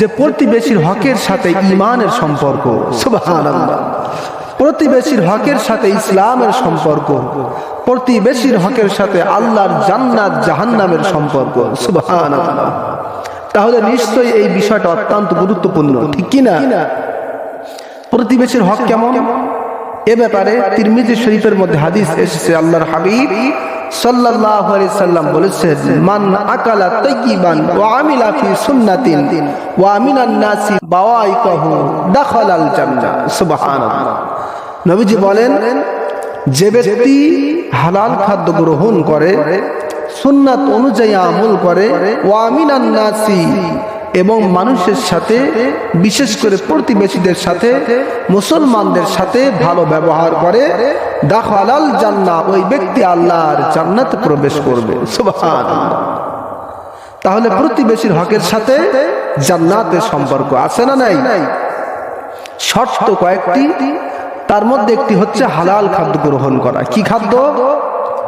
যে প্রতিবেশীর হকের সাথে ইমানের সম্পর্ক। প্রতিবেশীর হকের সাথে ইসলামের সম্পর্ক। প্রতিবেশীর হকের সাথে আল্লাহর জান্নাত জাহান্নামের সম্পর্ক। সুবহানাল্লাহ। তাহলে নিশ্চয়ই এই বিষয়টা অত্যন্ত গুরুত্বপূর্ণ, ঠিক কি না? প্রতিবেশীর হক কেমন? এ ব্যাপারে তিরমিজি শরীফের মধ্যে হাদিস এসেছে, আল্লাহর হাবিব যে ব্যক্তি হালাল খাদ্য গ্রহণ করে সুন্নাত অনুযায়ী আমল করে ওয়া মিনান এবং মানুষের সাথে, বিশেষ করে প্রতিবেশীদের সাথে, মুসলমানদের সাথে ভালো ব্যবহার করে, দাখালাল জান্নাহ, ওই ব্যক্তি আল্লাহর জান্নাতে প্রবেশ করবে। তাহলে প্রতিবেশীর হকের সাথে জান্নাতের সম্পর্ক আছে না নাই? শর্ত কয়েকটি, তার মধ্যে একটি হচ্ছে হালাল খাদ্য গ্রহণ করা। কি খাদ্য?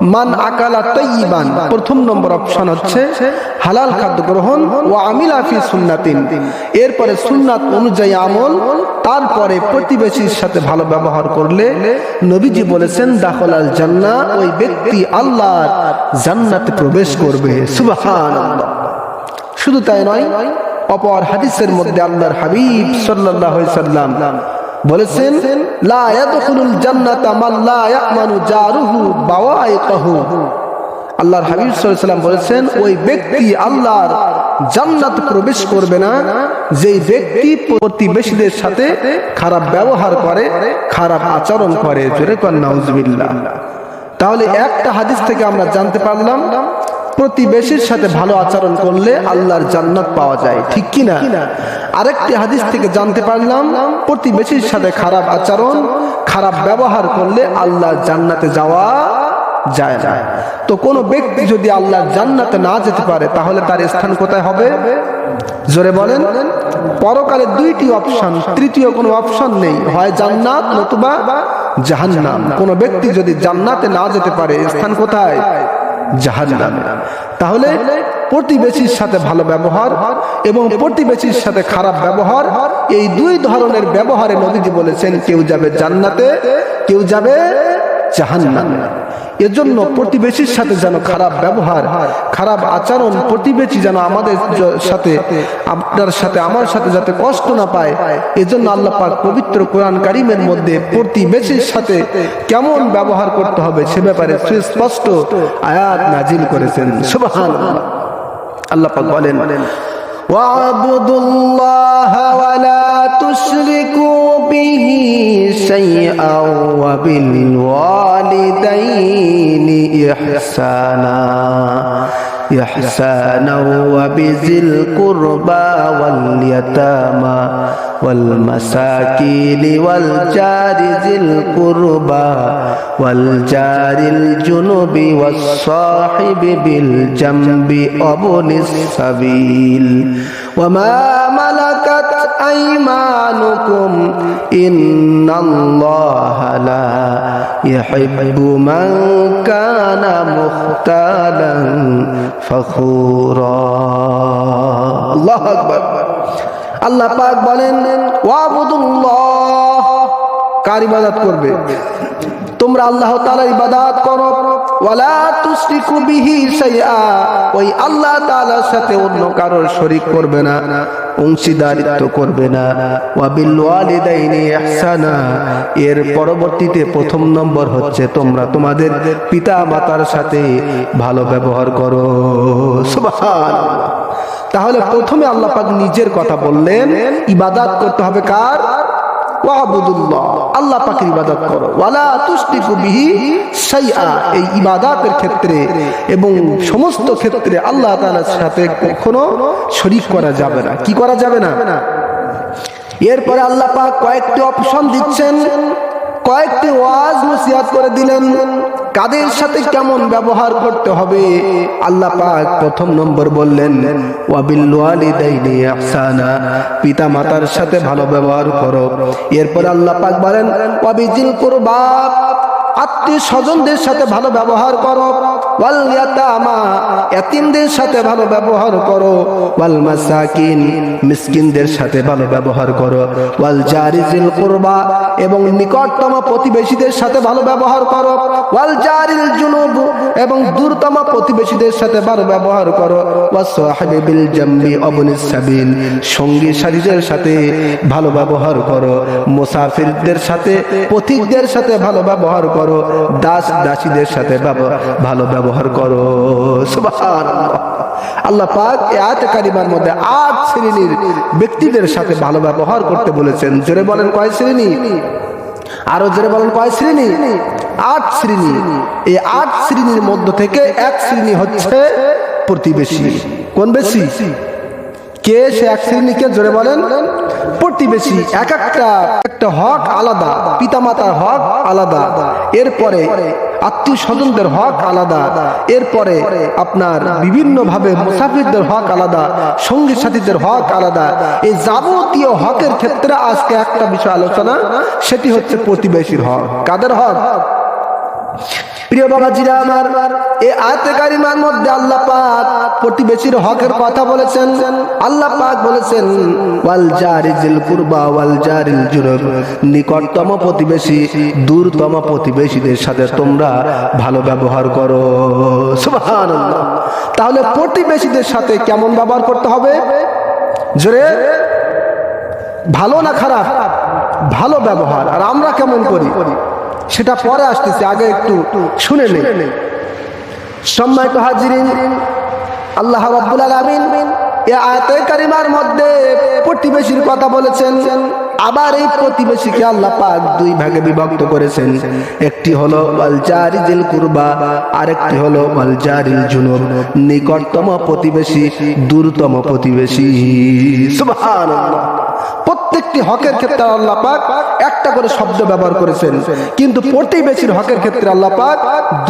মান আকালা তৈবান। প্রথম নম্বর অপশন হচ্ছে হালাল খাদ্য গ্রহণ ও আমিলা ফি সুন্নাতিন। এরপরে সুন্নাত অনুযায়ী আমল, তারপরে প্রতিবেশীর সাথে ভালো ব্যবহার করলে নবীজি বলেছেন, দাখলাল জান্না, ওই ব্যক্তি আল্লাহ জান্নাতে প্রবেশ করবে। সুবহানাল্লাহ। শুধু তাই নয়, অপর হাদিসের মধ্যে আল্লাহর হাবিব আলাইহি সাল্লাম বলেছেন, লা ইয়াদখুলুল জান্নাতা মান লা ইয়ামানু জারুহু বাওয়াইকাহু। আল্লাহর হাবিব সাল্লাম বলেছেন, ওই ব্যক্তি আল্লাহর জান্নাত প্রবেশ করবে না, যেই ব্যক্তি প্রতিবেশীদের সাথে খারাপ ব্যবহার করে, খারাপ আচরণ করে। জোরে কর তাহলে একটা হাদিস থেকে আমরা জানতে পারলাম, প্রতিবেশীর সাথে ভালো আচরণ করলে আল্লাহর জান্নাত পাওয়া যায়। ঠিক কি না আরেকটি হাদিস থেকে জানতে পারলাম, প্রতিবেশীর সাথে খারাপ আচরণ, খারাপ ব্যবহার করলে আল্লাহর জান্নাতে যাওয়া যায় না। তো কোনো ব্যক্তি যদি আল্লাহর জান্নাতে না যেতে পারে, তাহলে তার স্থান কোথায় হবে? জোরে বলেন। পরকালে দুইটি অপশন তৃতীয় কোনো অপশন নেই, হয় জান্নাত নতুবা জাহান্নাম। কোন ব্যক্তি যদি জান্নাতে না যেতে পারে, স্থান কোথায়? জাহান্নামে। তাহলে প্রতিবেশীর সাথে ভালো ব্যবহার এবং প্রতিবেশীর সাথে খারাপ ব্যবহার, এই দুই ধরনের ব্যবহারে নবীজি বলেছেন, কেউ যাবে জান্নাতে, কেউ যাবে এজন্য প্রতিবেশীর সাথে যেন খারাপ ব্যবহার, খারাপ আচরণ প্রতিবেশী যেন আমাদের সাথে, আপনার সাথে, আমার সাথে যাতে কষ্ট না পায়, এজন্য আল্লাহ পাক পবিত্র কোরআন কারিমের মধ্যে প্রতিবেশীর সাথে কেমন ব্যবহার করতে হবে সে ব্যাপারে সুস্পষ্ট আয়াত নাজিল করেছেন। সুবহানাল্লাহ। আল্লাহ পাক বলেন ওয়াবুদুল্লাহ ওয়ালা তুশরিকু বিহি শাইআ ওয়া বিল ওয়ালিদাইনি ইহসানা ইহসানা ওয়া বিযিল কুরবা ওয়াল ইয়াতামা والمساكين والجار ذي القربى والجار الجنب والصاحب بالجنب وابن السبيل وما ملكت أيمانكم إن الله لا يحب من كان مختالا فخورا. الله أكبر. আল্লাহ পাক বলেন কার ইবাদত করবে? তোমরা আল্লাহ তাআলার ইবাদত করো। আল্লাহ সাথে অন্য কারোর করবে না করবে না। এর পরবর্তীতে প্রথম নম্বর হচ্ছে, তোমরা তোমাদের পিতা মাতার সাথে ভালো ব্যবহার করো। তাহলে প্রথমে আল্লাহ পাক নিজের কথা বললেন, ইবাদত করতে হবে কার? ইবাদত করো। ওয়ালা শাইআ। এই ইবাদতের ক্ষেত্রে এবং সমস্ত ক্ষেত্রে আল্লাহ সাথে করা যাবে না। কি করা যাবে না? এরপরে আল্লাহ কয়েকটি অপশন দিচ্ছেন। কয়েকটি ওয়াজ নসিহত করে দিলেন। কাদের সাথে কেমন ব্যবহার করতে হবে? আল্লাহ পাক প্রথম নম্বর বললেন পিতা মাতার সাথে ভালো ব্যবহার করো। এরপর আল্লাহ পাক বলেন ওয়াবিজিল কুরবা আত্মীয় স্বজনদের সাথে ভালো ব্যবহার করো। এতিমদের সাথে ভালো ব্যবহার করো। মিসকিনদের সাথে ভালো ব্যবহার করো। ওয়াল এবং নিকটতম প্রতিবেশীদের সাথে ভালো ব্যবহার করো। ওয়াল এবং দূরতম প্রতিবেশীদের সাথে ভালো ব্যবহার করো। বিল জাম্বি অবনিস সাবিল সঙ্গী সাথীদের সাথে ভালো ব্যবহার করো। মুসাফিরদের সাথে, পথিকদের সাথে ভালো ব্যবহার করো। দাস দাসীদের সাথে ভালো ব্যবহার করো। সুবহানাল্লাহ। আল্লাহ পাক কারিমার মধ্যে আট শ্রেণির ব্যক্তিদের সাথে ভালো ব্যবহার করতে বলেছেন। জোরে বলেন কয় শ্রেণি? আরও জোরে বলেন কয় শ্রেণি? আট শ্রেণি। এই আট শ্রেণির মধ্য থেকে এক শ্রেণি হচ্ছে প্রতিবেশী। কোন বেশি? কে সে এক শ্রেণীকে জোরে বলেন? প্রতিবেশী, এক একটা একটা হক আলাদা, পিতামাতার হক আলাদা, এরপরে আত্মীয় স্বজনদের হক আলাদা, এরপরে আপনার বিভিন্ন ভাবে মুসাফিরদের হক আলাদা, সঙ্গী সাথীদের হক আলাদা। এই যাবতীয় হকের ক্ষেত্রে আজকে একটা বিষয় আলোচনা, সেটি হচ্ছে প্রতিবেশীর হক। কাদের হক? প্রিয় বাবাজিরা আমার এই আয়াতে কারিমার মধ্যে আল্লাহ পাক প্রতিবেশীর হকের কথা বলেছেন। আল্লাহ পাক বলেছেন, ওয়াল জারিজিল কুরবা ওয়াল জারিল জুনুব। নিকটতম প্রতিবেশী, দূরতম প্রতিবেশীদের সাথে তোমরা ভালো ব্যবহার করো। সুবহানাল্লাহ। তাহলে প্রতিবেশীদের সাথে কেমন ব্যবহার করতে হবে? জোরে? ভালো না খারাপ? ভালো ব্যবহার। আর আমরা কেমন করি? সেটা পরে আসতেছে, আগে একটু শুনে নেই। সম্মানিত হাজিরিন, আল্লাহ রাব্বুল আলামিন মধ্যে প্রতিবেশীর কথা বলেছেন, আবার এই প্রতিবেশীকে আল্লাহ পাক দুই ভাগে বিভক্ত করেছেন। একটি হলো আরেকটি হলো নিকটতম প্রতিবেশী, দূরতম প্রতিবেশী। প্রত্যেকটি হকের ক্ষেত্রে আল্লাহ পাক একটা করে শব্দ ব্যবহার করেছেন। কিন্তু প্রতিবেশীর হকের ক্ষেত্রে আল্লাহ পাক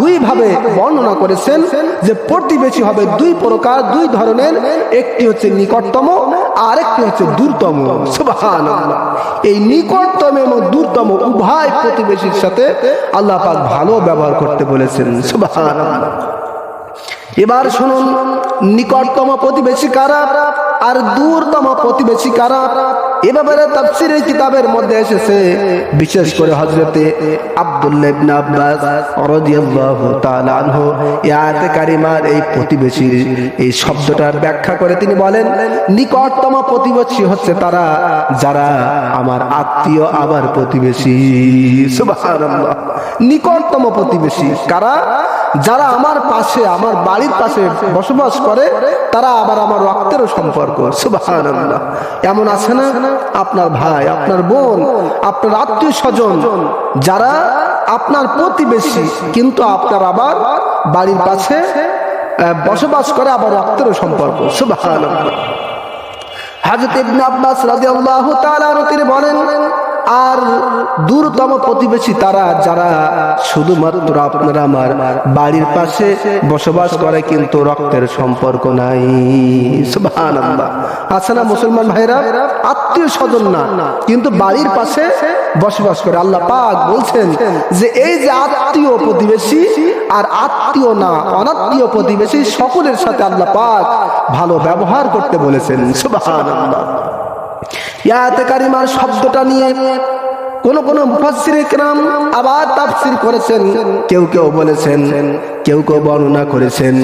দুই ভাবে বর্ণনা করেছেন যে প্রতিবেশী হবে দুই প্রকার, দুই ধরনের। একটি হচ্ছে নিকটতম আর একটি হচ্ছে দূরতম। এই নিকটতম এবং দূরতম উভয় প্রতিবেশীর সাথে আল্লাহ পাক ভালো ব্যবহার করতে বলেছেন। সুবহানাল্লাহ। এবার শুনুন, নিকটতম প্রতিবেশী কারা আর দূরতম প্রতিবেশী কারা? এ ব্যাপারে তাফসীরের কিতাবের মধ্যে এসেছে, বিশেষ করে হযরতে আব্দুল্লাহ ইবনে আব্বাস রাদিয়াল্লাহু তাআলা আনহু। এই আয়াতে কারিমার এই প্রতিবেশী এই শব্দটার ব্যাখ্যা করে তিনি বলেন, নিকটতম প্রতিবেশী হচ্ছে তারা যারা আমার আত্মীয়, আমার প্রতিবেশী। সুবহানাল্লাহ। নিকটতম প্রতিবেশী কারা? যারা আমার পাশে, আমার বাড়ির পাশে বসবাস করে, তারা আবার আমার রক্তেরও সম্পর্ক। এমন আছে না? আপনার ভাই, আপনার বোন, আপনার আত্মীয় স্বজন যারা আপনার প্রতিবেশী, কিন্তু আপনার আবার বাড়ির পাশে বসবাস করে, আবার রক্তেরও সম্পর্ক। সুবহানাল্লাহ। হাজরত ইবনে আব্বাস রাদিয়াল্লাহু তাআলা তিনি বলেন আর দূরতম প্রতিবেশী তারা, যারা শুধুমাত্র আপনার আমার বাড়ির পাশে বসবাস করে, কিন্তু রক্তের সম্পর্ক নাই। আছে না মুসলমান ভাইরা? আত্মীয় স্বজন না, কিন্তু বাড়ির পাশে বসবাস করে। আল্লাহ পাক বলছেন যে, এই যে আত্মীয় প্রতিবেশী আর আত্মীয় না, অনাত্মীয় প্রতিবেশী, সকলের সাথে আল্লাহ পাক ভালো ব্যবহার করতে বলেছেন। সুবহানাল্লাহ। ইয়াতে কারিমার শব্দটা নিয়ে কোন কোন মুফাসসির ইকরাম আবার তাফসীর করেছেন। কেউ কেউ বলেছেন, কেউ কেউ বর্ণনা করেছেন,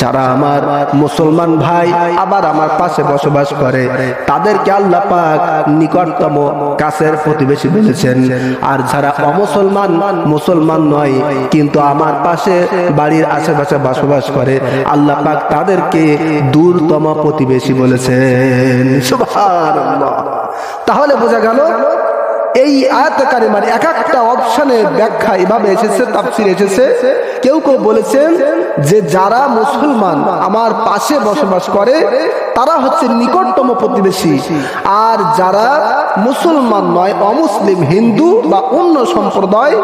যারা আমার মুসলমান ভাই আবার আমার পাশে বসবাস করে, তাদেরকে আল্লাহ পাক নিকটতম কাছের প্রতিবেশী বলেছেন। আর যারা অমুসলমান, মুসলমান নয়, কিন্তু আমার পাশে বাড়ির আশেপাশে বসবাস করে, আল্লাহ পাক তাদেরকে দূরতম প্রতিবেশী বলেছেন। তাহলে বোঝা গেল এই আয়াতে কারিমার এক একটা অপশনের ব্যাখ্যা এভাবে এসেছে, তাফসির এসেছে। কেউ কেউ বলেছেন যে যারা মুসলমান আমার পাশে বসবাস করে, তারা হচ্ছে নিকটতম প্রতিবেশী। আর যারা মুসলমান নয়, অমুসলিম, হিন্দু বা অন্য সম্প্রদায়,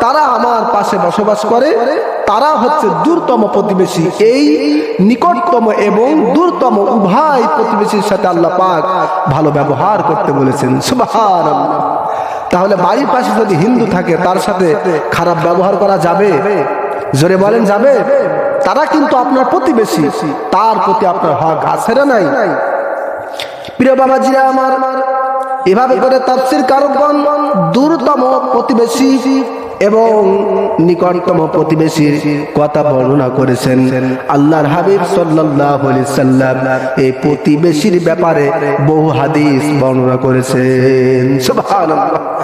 তারা আমার পাশে বসবাস করে, তারা হচ্ছে দূরতম প্রতিবেশী। এই নিকটতম এবং দূরতম উভয় প্রতিবেশীর সাথে আল্লাহ পাক ভালো ব্যবহার করতে বলেছেন। সুবহানাল্লাহ। তাহলে বাড়ির পাশে যদি হিন্দু থাকে, তার সাথে খারাপ ব্যবহার করা যাবে? জোরে বলেন, যাবে? তারা কিন্তু আপনার প্রতিবেশী। তার প্রতি আপনার হক আছে নাই? প্রিয় বাবাজিরা আমার, এভাবে করে তাফসির কারকগণ দূরতম প্রতিবেশী এবং নিকটতম প্রতিবেশীর কথা বর্ণনা করেছেন। আল্লাহর হাবিব সাল্লাল্লাহু আলাইহি সাল্লাম এই প্রতিবেশীর ব্যাপারে বহু হাদিস বর্ণনা করেছেন। সুবহানাল্লাহ।